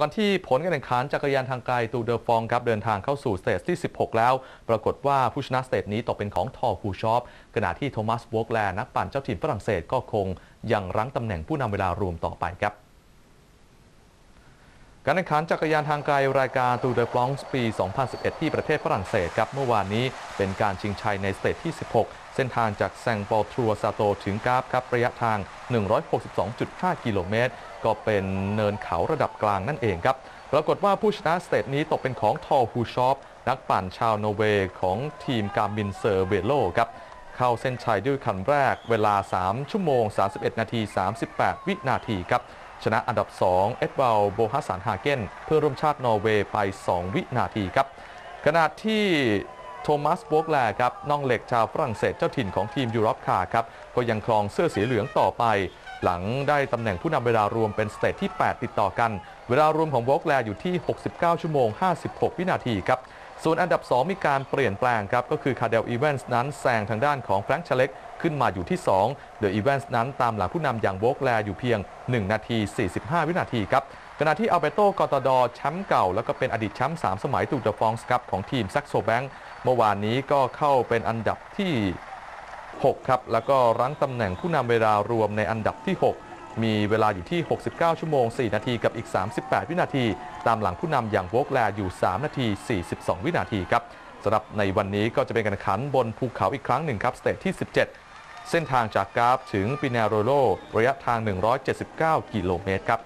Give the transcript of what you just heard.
กันที่ผลการแข่งขันจักรยานทางไกลตูเดอร์ฟองครับเดินทางเข้าสู่สเตจที่ 16 แล้ว ปรากฏว่าผู้ชนะสเตจนี้ตกเป็นของทอคูชอปขณะที่โทมัสวอกแลนักปั่นเจ้าถิ่นฝรั่งเศสก็คงยังรั้งตำแหน่งผู้นำเวลารวมต่อไปครับการแข่งขันจักรยานทางไกลรายการตูเดอฟลองส์ปี 2011 ที่ประเทศฝรั่งเศสครับเมื่อวานนี้เป็นการชิงชัยในสเตจที่ 16 เส้นทางจากแซงปอทรัวซาโตถึงกราฟครับระยะทาง 162.5 กิโลเมตร ก็เป็นเนินเขาระดับกลางนั่นเองครับ ปรากฏว่าผู้ชนะสเตจนี้ตกเป็นของทอฮูชอปนักปั่นชาวโนเวย์ของทีมการบินเซอร์เวโลครับเข้าเส้นชัยด้วยคันแรกเวลา 3 ชั่วโมง 31 นาที 38 วินาทีครับชนะอันดับ 2 เอ็ดวาลโบฮัสสันฮาเกนเพื่อร่วมชาตินอร์เวย์ไป 2 วินาทีครับขณะที่ ทมัสโบกแลครับน้องเหล็กชาวฝรั่งเศสเจ้าถิ่นของทีมยูโรปคาครับก็ยังครองเสื้อสีเหลืองต่อไป หลังได้ตำแหน่งผู้นำเวลารวมเป็นสเตจที่ 8 ติดต่อกัน เวลารวมของโบกแลอยู่ที่ 69 ชั่วโมง 56 วินาทีครับ ส่วนอันดับ 2 มีการเปลี่ยนแปลงครับ ก็คือคาเดลอีเวนส์นั้นแซงทางด้านของแฟรงค์ชเล็กขึ้นมาอยู่ที่ 2 เดอะอีเวนส์นั้นตามหลังผู้นำอย่างโบกแลอยู่เพียง 1 นาที 45 วินาทีครับขณะที่อัลเบโตกอตดอแชมป์เก่า แล้วก็เป็นอดีตแชมป์3สมัยตูดฟองส์ครับของทีมแซกโซแบงค์เมื่อวานนี้ก็เข้าเป็นอันดับที่ 6 ครับ แล้วก็รั้งตำแหน่งผู้นำเวลารวมในอันดับที่ 6 มีเวลาอยู่ที่ 69 ชั่วโมง 4 นาทีกับอีก 38 วินาที ตามหลังผู้นำอย่างโวกแลอยู่ 3 นาที 42 วินาทีครับสำหรับในวันนี้ก็จะเป็นการแข่งขันบนภูเขาอีกครั้งหนึ่งครับสเตจที่ 17 เส้นทางจากกราฟถึงปินาโรโลระยะทาง 179 กิโลเมตรครับ